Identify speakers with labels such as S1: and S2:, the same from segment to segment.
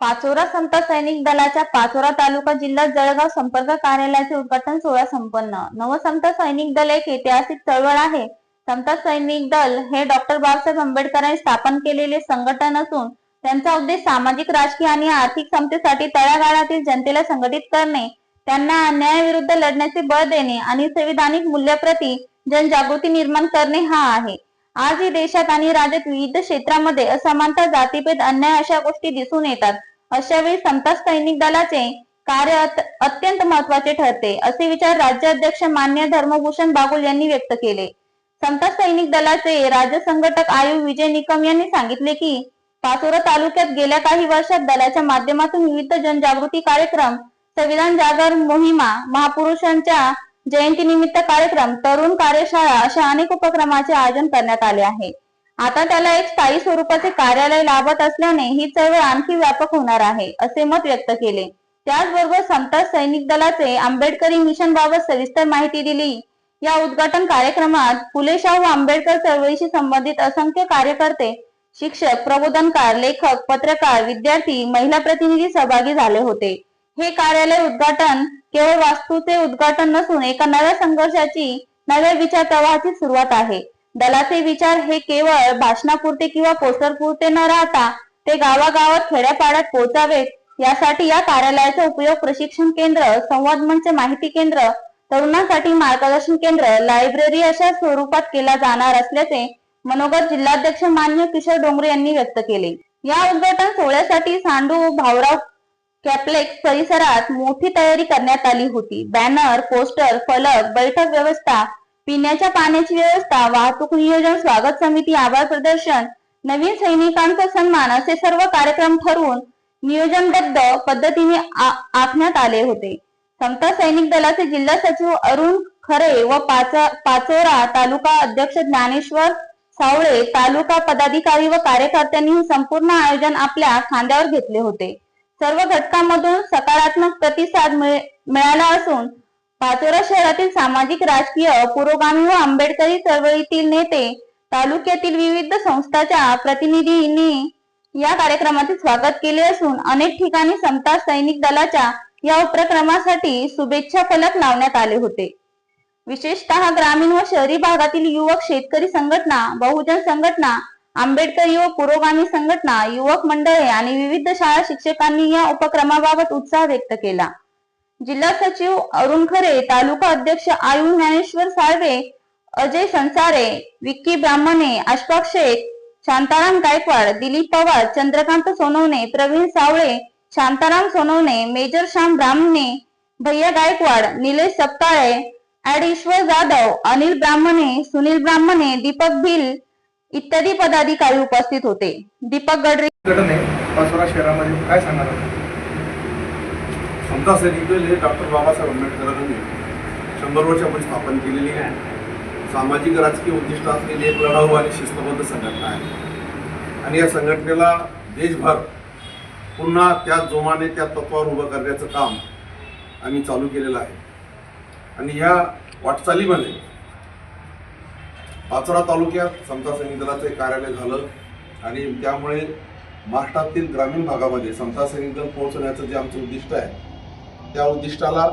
S1: पाचोरा संत सैनिक दलाच्या पाचोरा तालुका जिल्हा जळगाव संपर्क कार्यालयाचे उद्घाटन सोहळा संपन्न. नवसंत सैनिक दल एक ऐतिहासिक चळवळ आहे. संत सैनिक दल हे डॉक्टर बाबासाहेब आंबेडकरांनी स्थापन केलेले संघटन असून त्यांचा उद्देश सामाजिक राजकीय आणि आर्थिक समतेसाठी तळागाळातील जनतेला संघटित करणे त्यांना अन्यायाविरुद्ध लढण्याचे बळ देणे आणि संविधानिक मूल्याप्रती जनजागृती निर्माण करणे हा आहे. आजही देशात आणि राज्यात विविध क्षेत्रामध्ये असमानता जातीभेद अन्याय अशा गोष्टी दिसून येतात. अशा वेळी संत सैनिक दलाचे कार्य अत्यंत महत्त्वाचे ठरते असे विचार राज्याध्यक्ष मान्य धर्मभूषण बागुल यांनी व्यक्त केले. संत सैनिक दलाचे राज्य संघटक आयु विजय निकम यांनी सांगितले की पाचोरा तालुक्यात गेल्या काही वर्षात दलाच्या माध्यमातून विविध जनजागृती कार्यक्रम संविधान जागर मोहिमा महापुरुषांच्या जयंतीनिमित्त कार्यक्रम तरुण कार्यशाळा अशा अनेक उपक्रमाचे आयोजन करण्यात आले आहे. आता त्याला एक स्थायी स्वरूपाचे कार्यालय लाभत असल्याने ही चळवळ आणखी व्यापक होणार आहे असे मत व्यक्त केले. त्याचबरोबर संत सैनिक दलाचे आंबेडकरी मिशन बाबत सविस्तर माहिती दिली. या उद्घाटन कार्यक्रमात फुले शाहू आंबेडकर चळवळीशी संबंधित असंख्य कार्यकर्ते शिक्षक प्रबोधनकार लेखक पत्रकार विद्यार्थी महिला प्रतिनिधी सहभागी झाले होते. हे कार्यालय उद्घाटन केवळ वास्तूचे उद्घाटन नसून एका नव्या संघर्षाची नव्या विचार प्रवाहाची सुरुवात आहे. दलाचे विचार हे केवळ भाषणापुरते किंवा पोस्टरपुरते न राहता ते गावागावात खेड्यापाड्यात पोहोचावेत यासाठी या कार्यालयाचा उपयोग प्रशिक्षण केंद्र संवाद मंच माहिती केंद्र तरुणांसाठी मार्गदर्शन केंद्र लायब्ररी अशा स्वरूपात केला जाणार असल्याचे मनोगत जिल्हाध्यक्ष मान्य किशोर डोंगरे यांनी व्यक्त केले. या उद्घाटन सोहळ्यासाठी सांडू भाऊराव कॅप्लेक्स परिसरात मोठी तयारी करण्यात आली होती. बॅनर पोस्टर फलक बैठक व्यवस्था पिण्याच्या पाण्याची व्यवस्था वाहतूक नियोजन स्वागत समिती आभार प्रदर्शन नवीन सैनिकांचा सन्मान असे सर्व कार्यक्रम ठरवून नियोजनबद्ध पद्धतीने आखण्यात आले होते. समता सैनिक दलाचे जिल्हा सचिव अरुण खरे व पाचोरा तालुका अध्यक्ष ज्ञानेश्वर सावळे तालुका पदाधिकारी व कार्यकर्त्यांनी संपूर्ण आयोजन आपल्या खांद्यावर घेतले होते. सर्व घटकांमधून सकारात्मक प्रतिसाद मिळाला असून पाचोरा शहरातील सामाजिक राजकीय पुरोगामी व आंबेडकरी चळवळीतील नेते तालुक्यातील विविध संस्थाच्या प्रतिनिधींनी या कार्यक्रमाचे स्वागत केले असून अनेक ठिकाणी समता सैनिक दलाच्या या उपक्रमासाठी शुभेच्छा फलक लावण्यात आले होते. विशेषतः ग्रामीण व शहरी भागातील युवक शेतकरी संघटना बहुजन संघटना आंबेडकर युवक पुरोगामी संघटना युवक मंडळे आणि विविध शाळा शिक्षकांनी या उपक्रमाबाबत उत्साह व्यक्त केला. जिल्हा सचिव अरुण खरे तालुका अध्यक्ष आयु ज्ञानेश्वर साळवे अजय संसारे विक्की ब्राह्मणे अशफाक शेख शांताराम गायकवाड दिलीप पवार चंद्रकांत सोनवणे प्रवीण सावळे शांताराम सोनवणे मेजर श्याम ब्राह्मणे भैया गायकवाड निलेश सपकाळे ऍड ईश्वर जाधव अनिल ब्राह्मणे सुनील ब्राह्मणे दीपक भिल इत्यादी पदाधिकारी उपस्थित होते. दीपक गडरे.
S2: शहरामध्ये काय सांगणार?
S3: समता हे डॉक्टर बाबासाहेब आंबेडकरांनी शंभर वर्षापूर्वी स्थापन केलेली आहे. सामाजिक राजकीय उद्दिष्ट असलेली एक लढाऊ आणि शिस्तबद्ध संघटना आहे. आणि या संघटनेला देशभर पुन्हा त्या जोमाने त्या तत्वावर उभं करण्याचं काम आम्ही चालू केलेलं आहे. आणि ह्या वाटचालीमध्ये पाचोरा तालुक्यात समता सैनिक कार्यालय झालं आणि त्यामुळे महाराष्ट्रातील ग्रामीण भागामध्ये समता सैनिक पोहोचवण्याचं पोहोचण्याचं जे आमचं उद्दिष्ट आहे त्या उद्दिष्टाला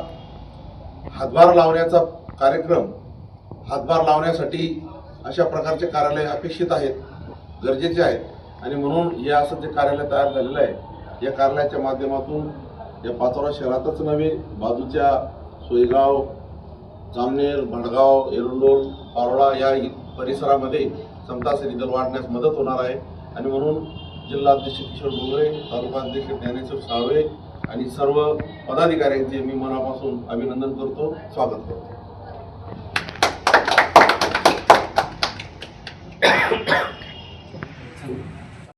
S3: हातभार लावण्याचा कार्यक्रम हातभार लावण्यासाठी अशा प्रकारचे कार्यालय अपेक्षित आहेत गरजेचे आहेत. आणि म्हणून हे असं जे कार्यालय तयार झालेलं आहे या कार्यालयाच्या माध्यमातून या पाचोरा शहरातच नव्हे बाजूच्या सोयगाव जामनेर भडगाव एरंडोल पारोळा या इ- परिसरामध्ये समता सैनिक दल वाढण्यास मदत होणार आहे. आणि म्हणून जिल्हाध्यक्ष किशोर डोंगरे तालुकाध्यक्ष ज्ञानेश्वर साळवे आणि सर्व पदाधिकाऱ्यांचे मी मनापासून अभिनंदन करतो स्वागत करतो.